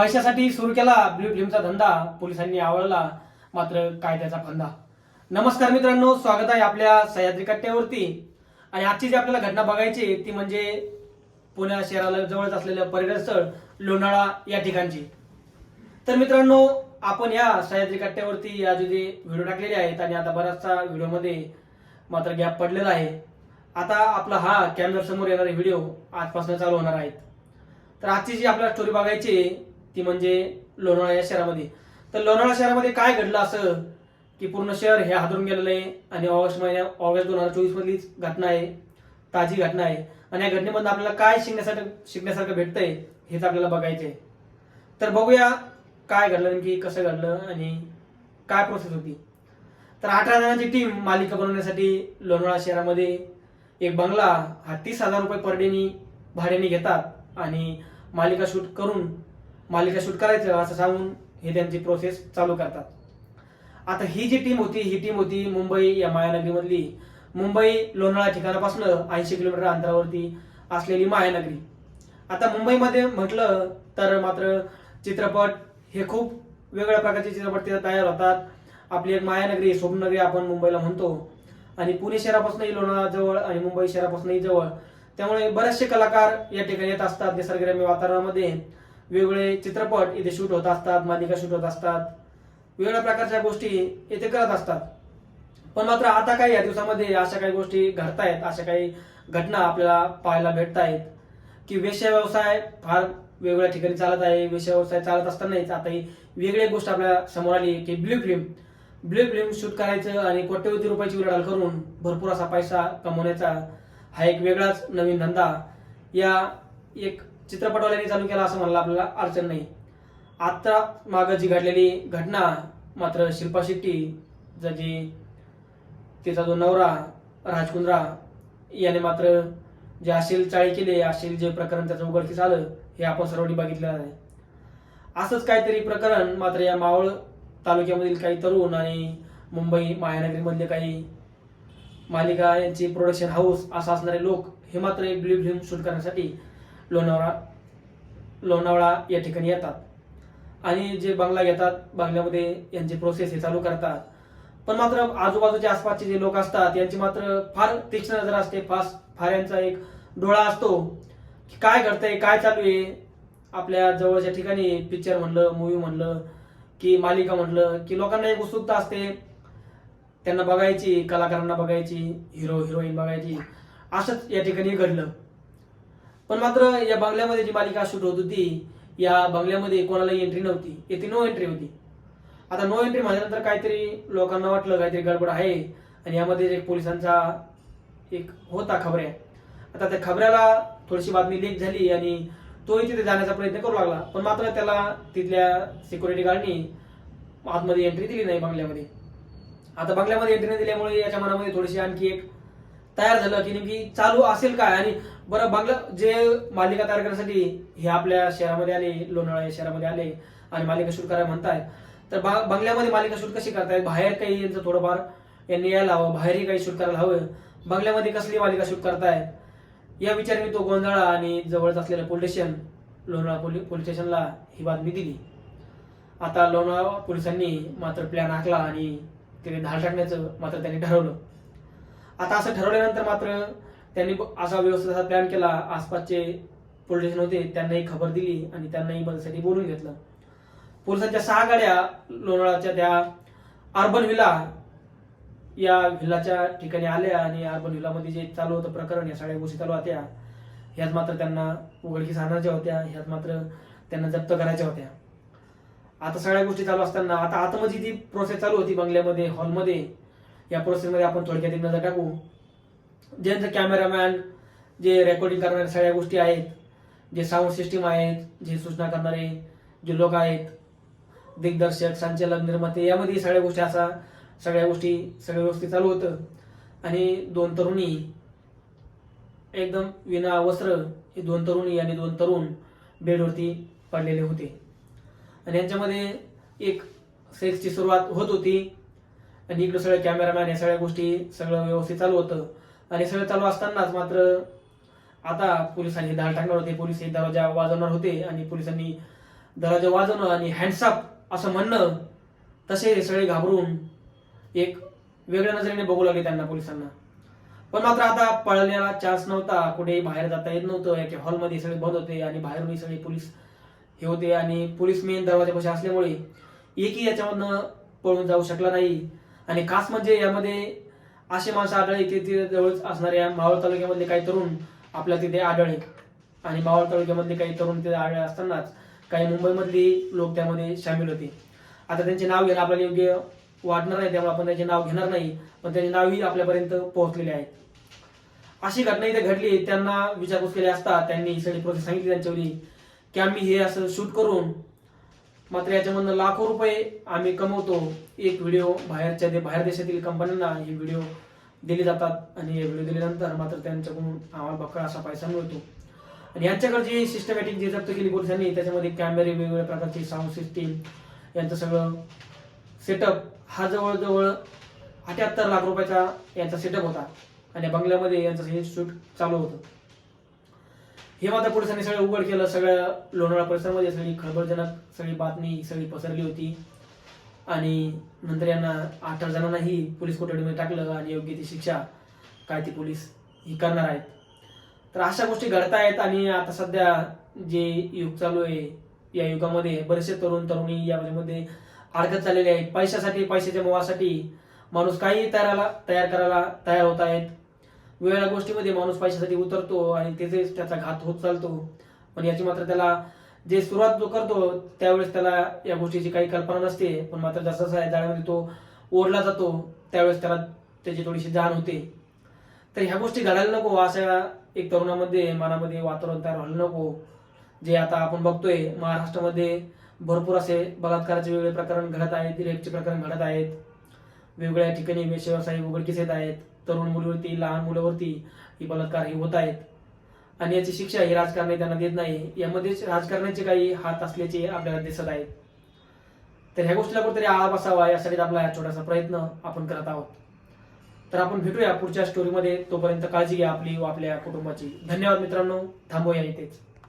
पैशासाठी सुरू केला ब्ल्यू फिल्मचा धंदा. पोलिसांनी आवळला मात्र कायद्याचा फंदा. नमस्कार मित्रांनो स्वागत आहे आपल्या सह्याद्री कट्ट्यावरती. आणि आजची जी आपल्याला घटना बघायची ती म्हणजे पुण्या शहराला जवळच असलेलं पर्यटन स्थळ लोणाळा या ठिकाणची. तर मित्रांनो आपण या सह्याद्री कट्ट्यावरती या जे व्हिडिओ टाकलेले आहेत आणि आता बराचसा व्हिडिओमध्ये मात्र गॅप पडलेला आहे. आता आपला हा कॅमेरा समोर येणारे व्हिडिओ आजपासून चालू होणार आहेत. तर आजची जी आपल्याला स्टोरी बघायची आहे, ती म्हणजे लोणावळा या शहरामध्ये. तर लोणावळा शहरामध्ये काय घडलं असं? की पूर्ण शहर हे हादरून गेलेलं आहे आणि ऑगस्ट महिन्या ऑगस्ट दोन हजार चोवीस मधलीच घटना आहे. ताजी घटना आहे. आणि या घटनेमधून आपल्याला काय शिकण्यासाठी शिकण्यासारखं भेटतंय हेच आपल्याला बघायचं आहे तर बघूया काय घडलं नेमकी कसं घडलं आणि काय प्रोसेस होती. तर अठरा जणांची टीम मालिका बनवण्यासाठी लोणावळा शहरामध्ये एक बंगला हा तीस हजार रुपये पर डेनी भाड्याने घेतात आणि मालिका शूट करून मालिका शूट करायचं असं सांगून हे त्यांची प्रोसेस चालू करतात. आता ही जी टीम होती ही टीम होती मुंबई या मायानगरीमधली. मुंबई लोणाळा ठिकाणापासून ऐंशी किलोमीटर अंतरावरती असलेली मायानगरी. आता मुंबईमध्ये म्हटलं तर मात्र चित्रपट हे खूप वेगळ्या प्रकारचे चित्रपट तिथे तयार होतात. आपली एक मायानगरी स्वप्नगरी आपण मुंबईला म्हणतो. आणि पुणे शहरापासूनही लोणाळा जवळ आणि मुंबई शहरापासूनही जवळ. त्यामुळे बरेचसे कलाकार या ठिकाणी येत असतात निसर्गरम्य वातावरणामध्ये. वेगवेगळे चित्रपट इथे शूट होत असतात मालिका शूट होत असतात. वेगवेगळ्या प्रकारच्या गोष्टी येथे करत असतात. पण मात्र आता काही या दिवसामध्ये अशा काही गोष्टी घडतायत अशा काही घटना आपल्याला पाहायला भेटत आहेत की वेश्या व्यवसाय फार वेगवेगळ्या ठिकाणी चालत आहे. वेश्या व्यवसाय चालत असतानाच आता ही वेगळी गोष्ट आपल्यासमोर आली की blue film blue film shoot करायचं आणि कोट्यवधी रुपयाची उलाढाल करून भरपूर असा पैसा कमवण्याचा हा एक वेगळाच नवीन धंदा या एक चित्रपटवाल्यांनी चालू केला असं म्हणलं आपल्याला अडचण नाही. आत्ता मागं जी घडलेली घटना मात्र शिल्पा शेट्टी जी तिचा जो नवरा राजकुंद्रा याने मात्र जे असेल चाळी केले असेल जे प्रकरण त्याचं उघडकीस आलं हे आपण सर्वांनी बघितलेलं आहे असंच काहीतरी प्रकरण मात्र या मावळ तालुक्यामधील काही तरुण आणि मुंबई महानगरीमधले काही मालिका यांची प्रोडक्शन हाऊस असं असणारे लोक हे मात्र एक ब्ल्यू फिल्म शूट करण्यासाठी लोणावळा लोणावळा या ठिकाणी येतात. आणि जे बंगला घेतात बंगल्यामध्ये यांची प्रोसेस हे चालू करतात. पण मात्र आजूबाजूचे आसपासचे जे लोक असतात यांची मात्र फार तीक्ष्ण नजर असते. फास फार यांचा एक डोळा असतो की काय घडतंय काय चालू आहे? आपल्या जवळच्या ठिकाणी पिक्चर म्हणलं मूवी म्हणलं की मालिका म्हणलं की लोकांना एक उत्सुकता असते. त्यांना बघायची कलाकारांना बघायची हिरो हिरोईन बघायची. असंच या ठिकाणी घडलं. पण मात्र या बंगल्यामध्ये जी मालिका शूट होत होती या बंगल्यामध्ये कोणालाही एंट्री नव्हती. येथे नो एंट्री होती. आता नो एंट्री म्हटल्यानंतर काहीतरी लोकांना वाटलं काहीतरी गडबड आहे. आणि यामध्ये एक पोलिसांचा एक होता खबऱ्या. आता त्या खबऱ्याला थोडीशी बातमी लीक झाली आणि तोही तिथे जाण्याचा प्रयत्न करू लागला. पण मात्र त्याला तिथल्या सिक्युरिटी गार्डनी आतमध्ये एंट्री दिली नाही बंगल्यामध्ये. आता बंगल्यामध्ये एंट्री नाही दिल्यामुळे याच्या मनामध्ये थोडीशी आणखी एक तयार झालं की नेमकी चालू असेल काय? आणि बरं बांगला जे मालिका तयार करण्यासाठी हे आपल्या शहरामध्ये आले लोणावळा या शहरामध्ये आले आणि मालिका शूट करायला म्हणताय तर बा- बंगल्यामध्ये मालिका शूट कशी करताय बाहेर काही यांचं थोडंफार यांनी यायला हवं बाहेरही काही शूट करायला हवं. बंगल्यामध्ये कसली मालिका शूट करताय या विचाराने तो गोंधळा आणि जवळच असलेलं police station Lonavala police police स्टेशनला ही बातमी दिली. आता लोणावळा पोलिसांनी मात्र प्लॅन आखला आणि तिथे धाड टाकण्याचं मात्र त्यांनी ठरवलं. आता असं ठरवल्यानंतर मात्र त्यांनी ब- असा व्यवस्थित असा प्लॅन केला. आसपासचे पोलीस स्टेशन होते त्यांनाही खबर दिली आणि त्यांनाही मदतीसाठी बोलून घेतलं. पोलिसांच्या सहा गाड्या लोणावळ्याच्या त्या अर्बन व्हिला या व्हिलाच्या ठिकाणी आल्या आणि अर्बन व्हिलामध्ये जे चालू होतं प्रकरण या सगळ्या गोष्टी चालू होत्या. ह्यात मात्र त्यांना उघडकीस आणायच्या होत्या. ह्यात मात्र त्यांना जप्त करायच्या होत्या. आता सगळ्या गोष्टी चालू असताना आता आतमध्ये ती प्रोसेस चालू होती बंगल्यामध्ये हॉलमध्ये या प्रोसेसमध्ये आपण थोडक्यात एक नजर टाकू. ज्यांचं कॅमेरामॅन जे रेकॉर्डिंग करणाऱ्या सगळ्या गोष्टी आहेत जे साऊंड सिस्टीम आहेत जे सूचना करणारे जे लोक आहेत दिग्दर्शक संचालक निर्माते यामध्ये सगळ्या गोष्टी असा सगळ्या गोष्टी सगळ्या गोष्टी चालू होतं. आणि दोन तरुणी एकदम विना वस्त्र हे दोन तरुणी आणि दोन तरुण बेडवरती पडलेले होते. आणि यांच्यामध्ये एक सेक्सची सुरुवात होत होती. आणि इकडे सगळ्या कॅमेरामॅन या सगळ्या गोष्टी सगळं व्यवस्थित चालू होतं. आणि सगळं चालू असतानाच मात्र आता पोलिसांनी धाड टाकणार होते. पोलीस हे दरवाजा वाजवणार होते आणि पोलिसांनी दरवाजा वाजवणं आणि हँडसअप असं म्हणणं तसे सगळे घाबरून एक वेगळ्या नजरेने बघू लागले त्यांना पोलिसांना. पण मात्र आता पळण्याला चान्स नव्हता. कुठेही बाहेर जाता येत नव्हतं. याच्या हॉलमध्ये सगळे बंद होते आणि बाहेरूनही सगळे पोलीस हे होते. आणि पोलीस मेन दरवाजापाशी असल्यामुळे एकही याच्यामधनं पळून जाऊ शकला नाही. आणि खास म्हणजे यामध्ये असे माणसं आढळले की तिथे जवळच असणाऱ्या मावळ तालुक्यामधले काही तरुण आपल्या तिथे आढळले आणि मावळ तालुक्यामधले काही तरुण तिथे आढळले असतानाच काही मुंबईमधली लोक त्यामध्ये सामील होते. आता त्यांचे नाव घेणं आपल्याला योग्य वाटणार नाही त्यामुळे आपण त्यांचे नाव घेणार नाही पण त्यांचे नावही आपल्यापर्यंत पोहोचलेले आहेत. अशी घटना इथे घडली त्यांना विचारपूस केली असता त्यांनी सगळी प्रोसेस सांगितली त्यांच्यावरी की आम्ही हे असं शूट करून मात्र याच्यामधनं लाखो रुपये आम्ही कमवतो. एक व्हिडिओ बाहेरच्या दे बाहेर देशातील कंपन्यांना हे व्हिडिओ दिले जातात आणि हे व्हिडिओ दिल्यानंतर मात्र त्यांच्याकडून आम्हाला बक्कळ असा पैसा मिळतो. आणि यांच्याकडे जी सिस्टमॅटिक जी जप्त केली पोलिसांनी त्याच्यामध्ये कॅमेरे वेगवेगळ्या प्रकारची साऊंड सिस्टीम यांचं सगळं सेटअप हा जवळजवळ अठ्याहत्तर लाख रुपयाचा यांचा सेटअप होता. आणि बंगल्यामध्ये यांचं हे शूट चालू होतं. हे मात्र पोलिसांनी सगळं उघड केलं सगळ्या लोणावळा परिसरामध्ये सगळी खळबळजनक सगळी बातमी सगळी पसरली होती. आणि नंतर यांना आठ आठ जणांनाही पोलीस कोठडीमध्ये टाकलं आणि योग्य ती शिक्षा काय ती पोलीस ही करणार आहेत. तर अशा गोष्टी घडतायत आहेत आणि आता सध्या जे युग चालू आहे या युगामध्ये बरेचसे तरुण तरुणी यामध्ये अडकत चाललेले आहेत. पैशासाठी पैशाच्या मोहासाठी माणूस काही तयाराला तयार करायला तयार होत आहेत. वेगवेगळ्या गोष्टीमध्ये माणूस पैशासाठी उतरतो आणि त्याचे त्याचा घात होत चालतो पण याची मात्र त्याला जे सुरुवात जो करतो त्यावेळेस त्याला या गोष्टीची काही कल्पना नसते. पण मात्र जसं या जाळ्यामध्ये तो ओढला जातो त्यावेळेस त्याला त्याची थोडीशी जाण होते. तर ह्या गोष्टी घडायला नको अशा एक तरुणामध्ये मनामध्ये वातावरण तयार व्हायला नको. जे आता आपण बघतोय महाराष्ट्रामध्ये भरपूर असे बलात्काराचे वेगळे प्रकरण घडत आहेत रेपचे प्रकरण घडत आहेत. वेगवेगळ्या ठिकाणी वेश व्यवसाय उघडकीस येत आहेत. तरुण मुलीवरती लहान मुलावरती ही बलात्कार हे होत आहेत. आणि याची शिक्षा ही राजकारणी त्यांना देत नाही. यामध्येच राजकारणाचे काही हात असल्याचे आपल्याला दिसत आहेत. तर ह्या गोष्टीला कुठेतरी आळा बसावा यासाठी आपला हा छोटासा प्रयत्न आपण करत आहोत. तर आपण भेटूया पुढच्या स्टोरीमध्ये तोपर्यंत काळजी घ्या आपली व आपल्या कुटुंबाची. धन्यवाद मित्रांनो. थांबूया इथेच.